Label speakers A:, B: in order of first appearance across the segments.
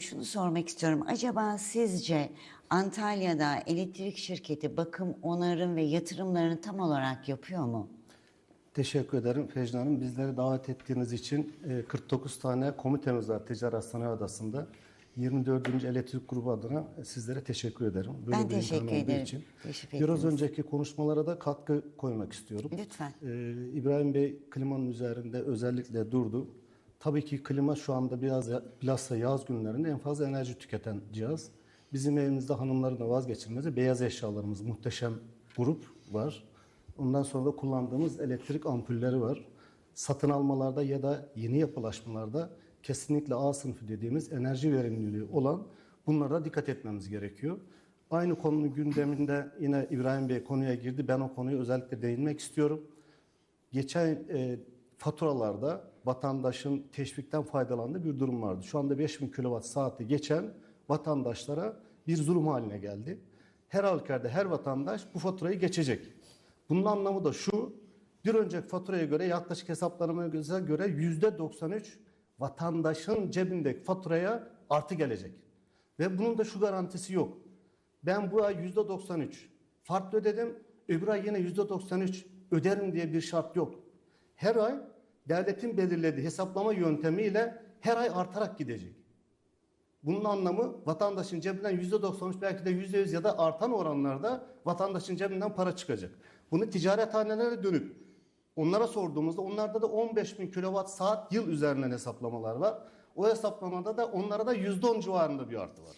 A: Şunu sormak istiyorum. Acaba sizce Antalya'da elektrik şirketi bakım, onarım ve yatırımlarını tam olarak yapıyor mu?
B: Teşekkür ederim Fecna Hanım. Bizleri davet ettiğiniz için e, 49 tane komitemiz var Ticaret Sanayi Odası'nda. 24. Elektrik Grubu adına sizlere teşekkür ederim.
A: Ben
B: bir
A: teşekkür ederim.
B: Için.
A: Teşekkür
B: Biraz
A: ederiz.
B: önceki konuşmalara da katkı koymak istiyorum.
A: Lütfen.
B: Ee, İbrahim Bey klimanın üzerinde özellikle durdu. Tabii ki klima şu anda biraz bilhassa yaz günlerinde en fazla enerji tüketen cihaz. Bizim evimizde hanımların da vazgeçilmezi beyaz eşyalarımız muhteşem grup var. Ondan sonra da kullandığımız elektrik ampulleri var. Satın almalarda ya da yeni yapılaşmalarda kesinlikle A sınıfı dediğimiz enerji verimliliği olan bunlara dikkat etmemiz gerekiyor. Aynı konunun gündeminde yine İbrahim Bey konuya girdi. Ben o konuya özellikle değinmek istiyorum. Geçen e, faturalarda vatandaşın teşvikten faydalandığı bir durum vardı. Şu anda 5000 kWh saati geçen vatandaşlara bir zulüm haline geldi. Her halükarda her vatandaş bu faturayı geçecek. Bunun anlamı da şu, bir önceki faturaya göre yaklaşık hesaplarıma göre %93 vatandaşın cebindeki faturaya artı gelecek. Ve bunun da şu garantisi yok. Ben bu ay %93 farklı ödedim, öbür ay yine %93 öderim diye bir şart yok. Her ay devletin belirlediği hesaplama yöntemiyle her ay artarak gidecek. Bunun anlamı vatandaşın cebinden %93 belki de %100 ya da artan oranlarda vatandaşın cebinden para çıkacak. Bunu ticarethanelere dönüp onlara sorduğumuzda onlarda da 15 bin kilowatt saat yıl üzerinden hesaplamalar var. O hesaplamada da onlara da %10 civarında bir artı var.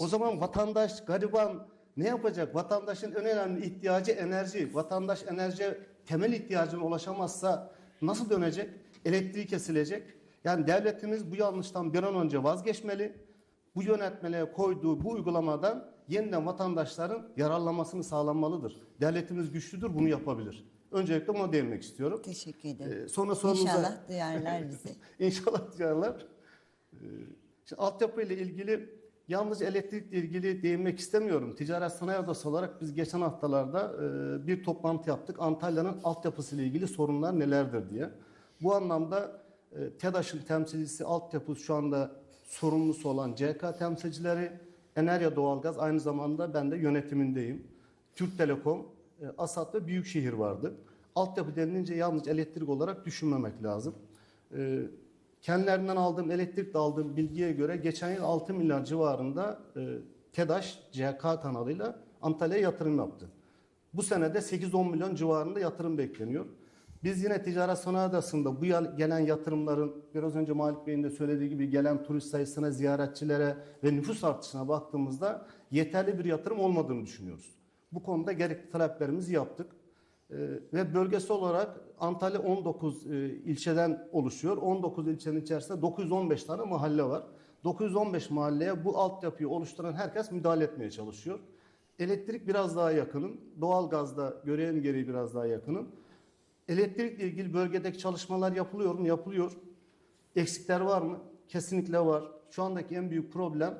B: O zaman vatandaş, gariban ne yapacak? Vatandaşın en önemli ihtiyacı enerji. Vatandaş enerji temel ihtiyacına ulaşamazsa nasıl dönecek? Elektriği kesilecek. Yani devletimiz bu yanlıştan bir an önce vazgeçmeli. Bu yönetmeliğe koyduğu bu uygulamadan yeniden vatandaşların yararlanmasını sağlanmalıdır. Devletimiz güçlüdür, bunu yapabilir. Öncelikle buna değinmek istiyorum.
A: Teşekkür ederim.
B: Ee, sonra sorunuza...
A: İnşallah duyarlar bizi.
B: İnşallah duyarlar. Ee, Şimdi altyapı ile ilgili yalnızca elektrikle ilgili değinmek istemiyorum. Ticaret Sanayi Odası olarak biz geçen haftalarda e, bir toplantı yaptık. Antalya'nın altyapısı ile ilgili sorunlar nelerdir diye. Bu anlamda e, TEDAŞ'ın temsilcisi altyapı şu anda sorumlusu olan CK temsilcileri, Enerya Doğalgaz aynı zamanda ben de yönetimindeyim. Türk Telekom, e, ASAT ve Büyükşehir vardı. Altyapı denilince yalnız elektrik olarak düşünmemek lazım. E, Kendilerinden aldığım, elektrikle aldığım bilgiye göre geçen yıl 6 milyar civarında e, TEDAŞ CK kanalıyla Antalya'ya yatırım yaptı. Bu sene de 8-10 milyon civarında yatırım bekleniyor. Biz yine Ticaret Sanayi Odası'nda bu gelen yatırımların biraz önce Malik Bey'in de söylediği gibi gelen turist sayısına, ziyaretçilere ve nüfus artışına baktığımızda yeterli bir yatırım olmadığını düşünüyoruz. Bu konuda gerekli taleplerimizi yaptık. Ee, ve bölgesi olarak Antalya 19 e, ilçeden oluşuyor. 19 ilçenin içerisinde 915 tane mahalle var. 915 mahalleye bu altyapıyı oluşturan herkes müdahale etmeye çalışıyor. Elektrik biraz daha yakınım. Doğalgazda görevim gereği biraz daha yakınım. Elektrikle ilgili bölgedeki çalışmalar yapılıyor mu? Yapılıyor. Eksikler var mı? Kesinlikle var. Şu andaki en büyük problem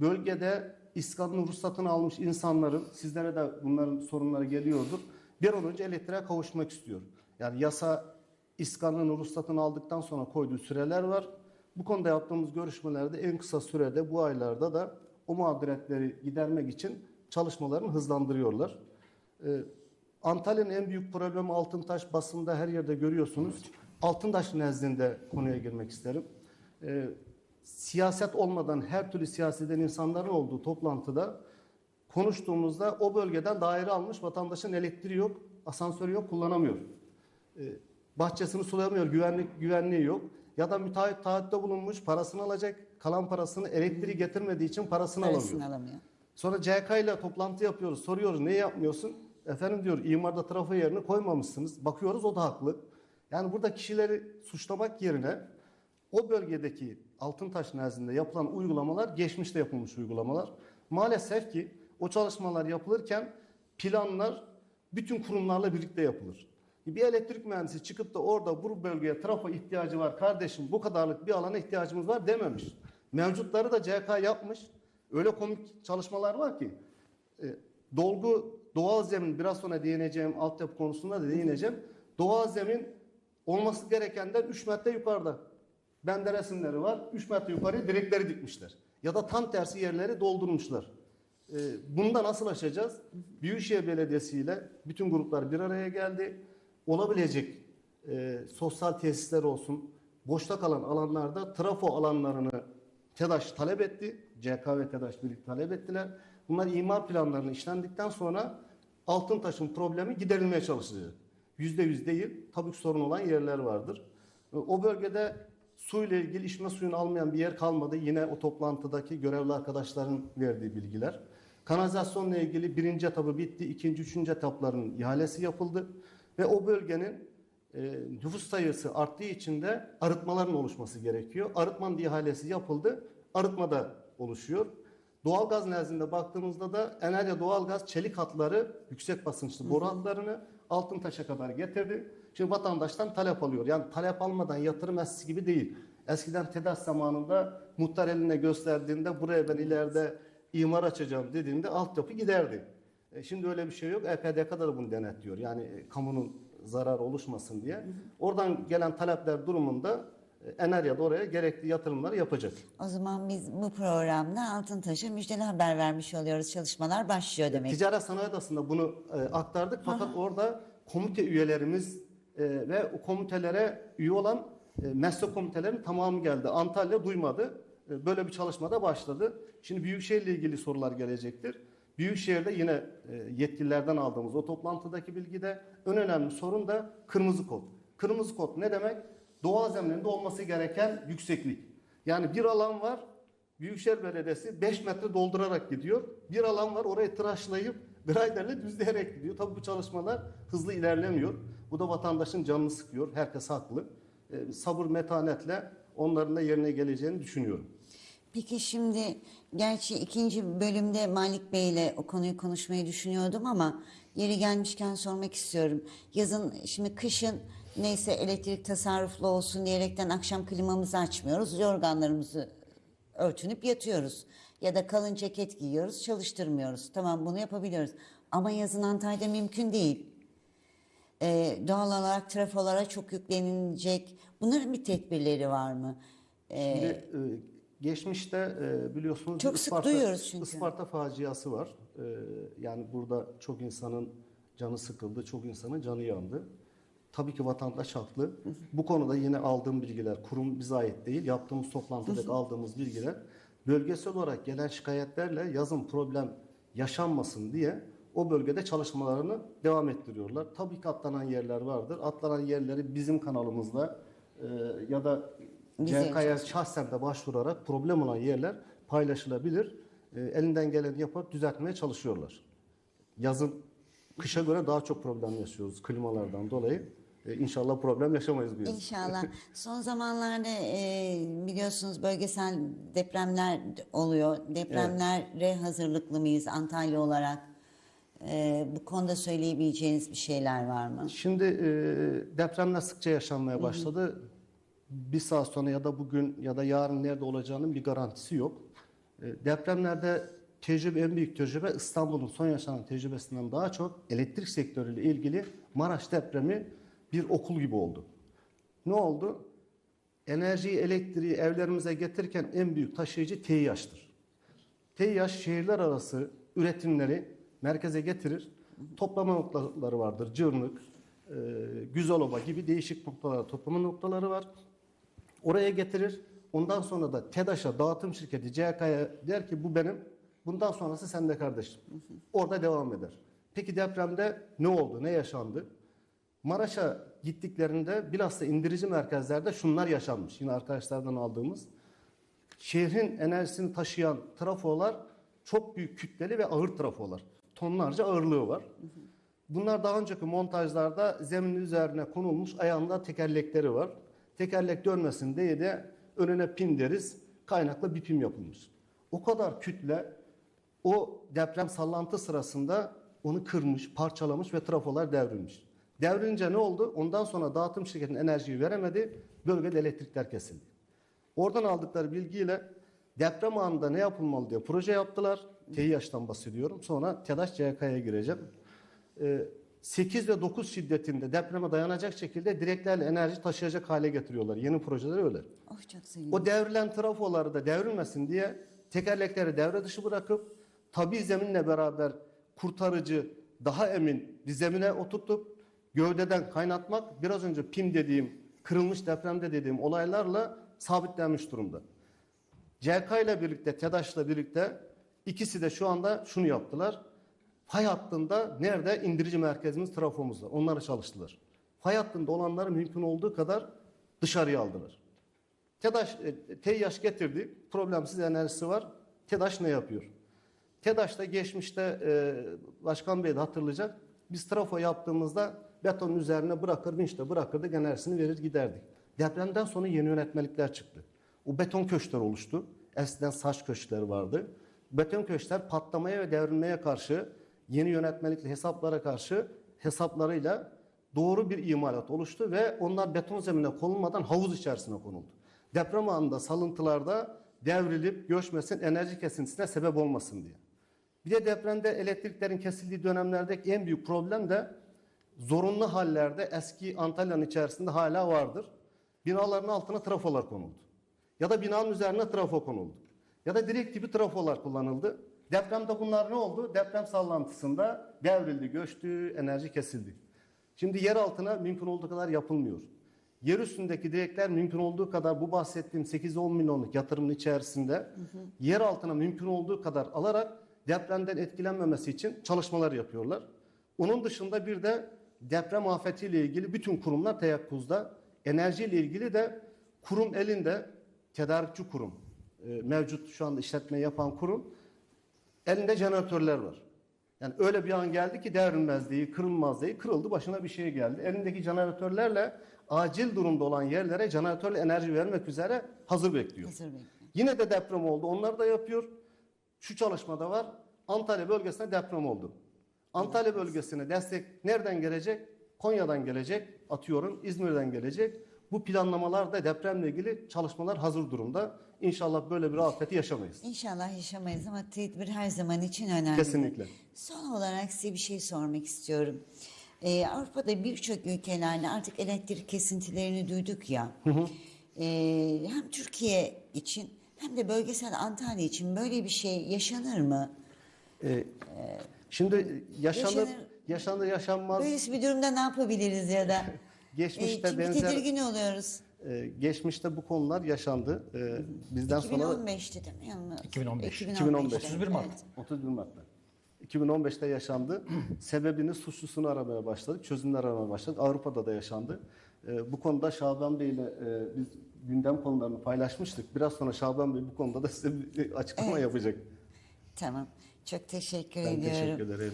B: bölgede iskanın ruhsatını almış insanların, sizlere de bunların sorunları geliyordur. Bir an önce elektriğe kavuşmak istiyor. Yani yasa iskanın ruhsatını aldıktan sonra koyduğu süreler var. Bu konuda yaptığımız görüşmelerde en kısa sürede bu aylarda da o mağduriyetleri gidermek için çalışmalarını hızlandırıyorlar. Ee, Antalya'nın en büyük problemi Altıntaş basında her yerde görüyorsunuz. Altıntaş nezdinde konuya girmek isterim. Ee, siyaset olmadan her türlü siyaseten insanların olduğu toplantıda konuştuğumuzda o bölgeden daire almış vatandaşın elektriği yok, asansörü yok, kullanamıyor. Ee, bahçesini sulayamıyor, güvenlik güvenliği yok. Ya da müteahhit taahhütte bulunmuş, parasını alacak, kalan parasını elektriği getirmediği için parasını,
A: Parasını
B: alamıyor.
A: alamıyor.
B: Sonra CK ile toplantı yapıyoruz. Soruyoruz ne yapmıyorsun? Efendim diyor imarda trafo yerini koymamışsınız. Bakıyoruz o da haklı. Yani burada kişileri suçlamak yerine o bölgedeki Altıntaş nezdinde yapılan uygulamalar geçmişte yapılmış uygulamalar. Maalesef ki o çalışmalar yapılırken planlar bütün kurumlarla birlikte yapılır. Bir elektrik mühendisi çıkıp da orada bu bölgeye trafo ihtiyacı var kardeşim bu kadarlık bir alana ihtiyacımız var dememiş. Mevcutları da CK yapmış. Öyle komik çalışmalar var ki e, dolgu doğal zemin biraz sonra değineceğim altyapı konusunda da değineceğim. Doğal zemin olması gerekenden 3 metre yukarıda. Bende resimleri var. 3 metre yukarı direkleri dikmişler. Ya da tam tersi yerleri doldurmuşlar. Ee, bunu da nasıl aşacağız? Büyükşehir Belediyesi ile bütün gruplar bir araya geldi. Olabilecek e, sosyal tesisler olsun, boşta kalan alanlarda trafo alanlarını TEDAŞ talep etti. CK ve TEDAŞ birlikte talep ettiler. Bunlar imar planlarını işlendikten sonra altın taşın problemi giderilmeye çalışılacak. Yüzde yüz değil, tabii sorun olan yerler vardır. O bölgede su ile ilgili içme suyunu almayan bir yer kalmadı. Yine o toplantıdaki görevli arkadaşların verdiği bilgiler. Kanalizasyonla ilgili birinci etabı bitti, ikinci, üçüncü etapların ihalesi yapıldı. Ve o bölgenin e, nüfus sayısı arttığı için de arıtmaların oluşması gerekiyor. Arıtmanın ihalesi yapıldı. Arıtma da oluşuyor. Doğalgaz nezdinde baktığımızda da Enerya Doğalgaz çelik hatları yüksek basınçlı boru hatlarını Altıntaş'a kadar getirdi. Şimdi vatandaştan talep alıyor. Yani talep almadan yatırım eskisi gibi değil. Eskiden TEDAŞ zamanında muhtar eline gösterdiğinde buraya ben ileride imar açacağım dediğinde altyapı giderdi. E, Şimdi öyle bir şey yok. EPDK da bunu denetliyor. Yani e, kamunun zarar oluşmasın diye. Oradan gelen talepler durumunda e, Enerya da oraya gerekli yatırımları yapacak.
A: O zaman biz bu programda Altıntaş'a müjdeli haber vermiş oluyoruz. Çalışmalar başlıyor demek.
B: Ticaret Sanayi Odası'nda bunu e, aktardık fakat orada komite üyelerimiz e, ve komitelere üye olan e, meslek komitelerin tamamı geldi. Antalya duymadı. E, böyle bir çalışmada başladı. Şimdi Büyükşehir'le ilgili sorular gelecektir. Büyükşehir'de yine e, yetkililerden aldığımız o toplantıdaki bilgide en önemli sorun da kırmızı kod. Kırmızı kod ne demek? Doğal zemininde olması gereken yükseklik. Yani bir alan var, Büyükşehir Belediyesi 5 metre doldurarak gidiyor. Bir alan var orayı tıraşlayıp graderle düzleyerek gidiyor. Tabii bu çalışmalar hızlı ilerlemiyor. Bu da vatandaşın canını sıkıyor. Herkes haklı. Ee, sabır metanetle onların da yerine geleceğini düşünüyorum.
A: Peki şimdi gerçi ikinci bölümde Malik Bey ile o konuyu konuşmayı düşünüyordum ama yeri gelmişken sormak istiyorum. Yazın şimdi kışın neyse elektrik tasarruflu olsun diyerekten akşam klimamızı açmıyoruz. Yorganlarımızı örtünüp yatıyoruz. Ya da kalın ceket giyiyoruz çalıştırmıyoruz. Tamam bunu yapabiliyoruz. Ama yazın Antalya'da mümkün değil. Ee, doğal olarak trafolara çok yüklenilecek. Bunların bir tedbirleri var mı? Ee,
B: Şimdi e, geçmişte e, biliyorsunuz
A: Çok
B: bir
A: sık duyuyoruz çünkü.
B: Isparta faciası var. E, yani burada çok insanın canı sıkıldı, çok insanın canı yandı. Tabii ki vatandaş haklı. Bu konuda yine aldığım bilgiler, kurum bize ait değil. Yaptığımız toplantıda aldığımız bilgiler bölgesel olarak gelen şikayetlerle yazın problem yaşanmasın diye o bölgede çalışmalarını devam ettiriyorlar. Tabii ki atlanan yerler vardır. Atlanan yerleri bizim kanalımızda e, ya da CK'ya şahsen de başvurarak problem olan yerler paylaşılabilir. E, elinden geleni yapıp düzeltmeye çalışıyorlar. Yazın kışa göre daha çok problem yaşıyoruz klimalardan dolayı. E, inşallah problem yaşamayız yaz.
A: İnşallah. Son zamanlarda e, biliyorsunuz bölgesel depremler oluyor. Depremlere hazırlıklı mıyız Antalya olarak? E, bu konuda söyleyebileceğiniz bir şeyler var mı?
B: Şimdi e, depremler sıkça yaşanmaya başladı. Bir saat sonra ya da bugün ya da yarın nerede olacağının bir garantisi yok. E, depremlerde tecrübe en büyük tecrübe İstanbul'un son yaşanan tecrübesinden daha çok elektrik sektörüyle ilgili Maraş depremi bir okul gibi oldu. Ne oldu? Enerjiyi, elektriği evlerimize getirirken en büyük taşıyıcı TİH'tir. TİH şehirler arası üretimleri merkeze getirir. Toplama noktaları vardır. Cırnık, e, Güzelova gibi değişik noktalar, toplama noktaları var. Oraya getirir. Ondan sonra da TEDAŞ'a dağıtım şirketi CK'ya der ki bu benim. Bundan sonrası sende kardeşim. Orada devam eder. Peki depremde ne oldu? Ne yaşandı? Maraş'a gittiklerinde bilhassa indirici merkezlerde şunlar yaşanmış. Yine arkadaşlardan aldığımız. Şehrin enerjisini taşıyan trafolar çok büyük kütleli ve ağır trafolar. Tonlarca ağırlığı var. Bunlar daha önceki montajlarda zeminin üzerine konulmuş ayağında tekerlekleri var. Tekerlek dönmesin diye de önüne pin deriz. Kaynaklı bir pim yapılmış. O kadar kütle o deprem sallantı sırasında onu kırmış, parçalamış ve trafolar devrilmiş. Devrilince ne oldu? Ondan sonra dağıtım şirketinin enerjiyi veremedi. Bölgede elektrikler kesildi. Oradan aldıkları bilgiyle deprem anında ne yapılmalı diye proje yaptılar. TİH'ten bahsediyorum. Sonra TEDAŞ CK'ya gireceğim. Ee, 8 ve 9 şiddetinde depreme dayanacak şekilde direklerle enerji taşıyacak hale getiriyorlar. Yeni projeler öyle.
A: Oh çok sevindim.
B: O devrilen trafoları da devrilmesin diye tekerlekleri devre dışı bırakıp tabi zeminle beraber kurtarıcı, daha emin bir zemine oturtup gövdeden kaynatmak biraz önce PIM dediğim, kırılmış depremde dediğim olaylarla sabitlenmiş durumda. CK ile birlikte, TEDAŞ'la birlikte ikisi de şu anda şunu yaptılar. Fay hattında nerede indirici merkezimiz, trafomuz var. Onları çalıştılar. Fay hattında olanları mümkün olduğu kadar dışarıya aldılar. TEDAŞ, e, TEYAŞ getirdi. Problemsiz enerjisi var. TEDAŞ ne yapıyor? TEDAŞ'ta geçmişte e, Başkan Bey de hatırlayacak. Biz trafo yaptığımızda betonun üzerine bırakır, vinçle bırakırdık, enerjisini verir giderdik. Depremden sonra yeni yönetmelikler çıktı. O beton köşkler oluştu. Eskiden saç köşkleri vardı. Beton köşkler patlamaya ve devrilmeye karşı yeni yönetmelikle hesaplara karşı hesaplarıyla doğru bir imalat oluştu ve onlar beton zemine konulmadan havuz içerisine konuldu. Deprem anında salıntılarda devrilip göçmesin, enerji kesintisine sebep olmasın diye. Bir de depremde elektriklerin kesildiği dönemlerdeki en büyük problem de zorunlu hallerde eski Antalya'nın içerisinde hala vardır. Binaların altına trafolar konuldu. Ya da binanın üzerine trafo konuldu. Ya da direkt tipi trafolar kullanıldı. Depremde bunlar ne oldu? Deprem sallantısında devrildi, göçtü, enerji kesildi. Şimdi yer altına mümkün olduğu kadar yapılmıyor. Yer üstündeki direkler mümkün olduğu kadar bu bahsettiğim 8-10 milyonluk yatırımın içerisinde yer altına mümkün olduğu kadar alarak depremden etkilenmemesi için çalışmalar yapıyorlar. Onun dışında bir de deprem afetiyle ilgili bütün kurumlar teyakkuzda. Enerjiyle ilgili de kurum elinde tedarikçi kurum e, mevcut şu anda işletme yapan kurum elinde jeneratörler var. Yani öyle bir an geldi ki devrilmez diye, kırılmaz diye, kırıldı başına bir şey geldi. Elindeki jeneratörlerle acil durumda olan yerlere jeneratörle enerji vermek üzere hazır bekliyor.
A: Hazır bekliyorum.
B: Yine de deprem oldu. Onlar da yapıyor. Şu çalışmada var. Antalya bölgesine deprem oldu. Antalya bölgesine destek nereden gelecek? Konya'dan gelecek. Atıyorum İzmir'den gelecek. Bu planlamalarda depremle ilgili çalışmalar hazır durumda. İnşallah böyle bir afeti yaşamayız.
A: İnşallah yaşamayız ama tedbir her zaman için önemli.
B: Kesinlikle.
A: Son olarak size bir şey sormak istiyorum. Ee, Avrupa'da birçok ülkelerde artık elektrik kesintilerini duyduk ya. Ee, hem Türkiye için hem de bölgesel Antalya için böyle bir şey yaşanır mı?
B: Ee, şimdi yaşanır,
A: Yaşanır.
B: yaşanır yaşanmaz.
A: Böylesi bir durumda ne yapabiliriz ya da?
B: Geçmişte
A: çünkü
B: benzer
A: tedirgin oluyoruz.
B: E, geçmişte bu konular yaşandı. E, bizden sonra
A: 2015'te değil mi? Yanılmıyorsam.
C: 2015.
B: 2015.
C: 31 Mart.
A: Evet.
B: 31 Mart'ta. 2015'te yaşandı. Sebebini, suçlusunu aramaya başladık. Çözümler aramaya başladık. Avrupa'da da yaşandı. Ee, bu konuda Şaban Bey ile e, biz gündem konularını paylaşmıştık. Biraz sonra Şaban Bey bu konuda da size bir açıklama
A: Evet.
B: yapacak.
A: Tamam. Çok teşekkür
B: Ben
A: ediyorum.
B: teşekkür ederim.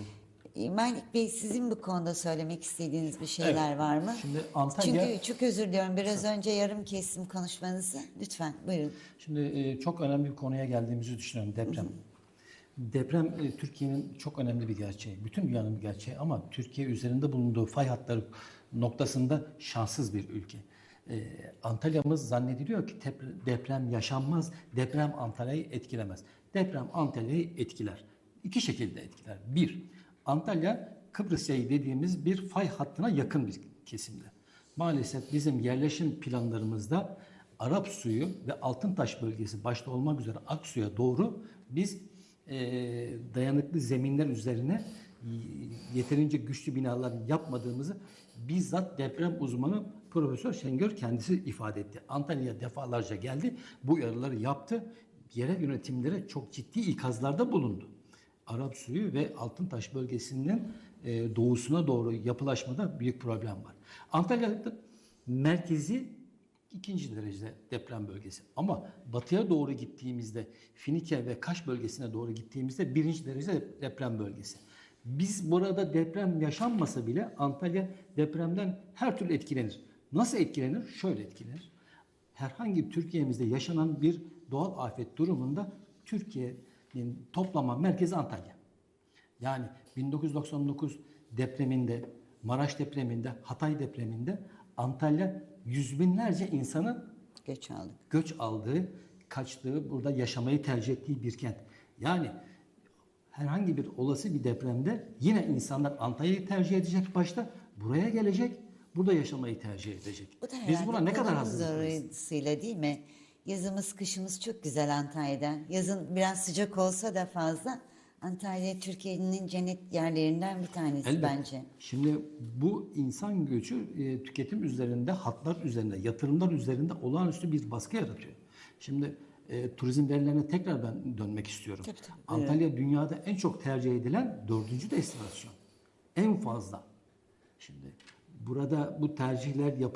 A: Malik Bey sizin bu konuda söylemek istediğiniz bir şeyler var mı?
C: Şimdi Antalya-
A: Çünkü çok özür diliyorum biraz önce yarım kestim konuşmanızı. Lütfen buyurun.
C: Şimdi e, çok önemli bir konuya geldiğimizi düşünüyorum deprem. Deprem e, Türkiye'nin çok önemli bir gerçeği. Bütün dünyanın bir gerçeği ama Türkiye üzerinde bulunduğu fay hatları noktasında şanssız bir ülke. E, Antalya'mız zannediliyor ki deprem yaşanmaz, deprem Antalya'yı etkilemez. Deprem Antalya'yı etkiler. İki şekilde etkiler. Bir, Antalya Kıbrıs yayı dediğimiz bir fay hattına yakın bir kesimde. Maalesef bizim yerleşim planlarımızda Arap suyu ve Altıntaş bölgesi başta olmak üzere Aksu'ya doğru biz e, dayanıklı zeminler üzerine yeterince güçlü binalar yapmadığımızı bizzat deprem uzmanı Profesör Şengör kendisi ifade etti. Antalya'ya defalarca geldi, bu uyarıları yaptı. Yerel yönetimlere çok ciddi ikazlarda bulundu. Arap suyu ve Altıntaş bölgesinin e, doğusuna doğru yapılaşmada büyük problem var. Antalya'da merkezi ikinci derecede deprem bölgesi. Ama batıya doğru gittiğimizde Finike ve Kaş bölgesine doğru gittiğimizde birinci derece deprem bölgesi. Biz burada deprem yaşanmasa bile Antalya depremden her türlü etkilenir. Nasıl etkilenir? Şöyle etkilenir. Herhangi Türkiye'mizde yaşanan bir doğal afet durumunda Türkiye'nin toplama merkezi Antalya. Yani 1999 depreminde, Maraş depreminde, Hatay depreminde Antalya yüz binlerce insanın
A: Göç aldık.
C: göç aldığı, kaçtığı, burada yaşamayı tercih ettiği bir kent. Yani herhangi bir olası bir depremde yine insanlar Antalya'yı tercih edecek başta. Buraya gelecek, burada yaşamayı tercih edecek.
A: Bu da
C: Biz buna ne kadar hazırız?
A: değil mi? Yazımız kışımız çok güzel Antalya'da. Yazın biraz sıcak olsa da fazla. Antalya Türkiye'nin cennet yerlerinden bir tanesi
C: Elbette.
A: bence.
C: Şimdi bu insan göçü e, tüketim üzerinde, hatlar üzerinde, yatırımlar üzerinde olağanüstü bir baskı yaratıyor. Şimdi e, turizm verilerine tekrar ben dönmek istiyorum.
A: Tabii, tabii.
C: Antalya dünyada en çok tercih edilen dördüncü destinasyon. En fazla. Şimdi burada bu tercihler yap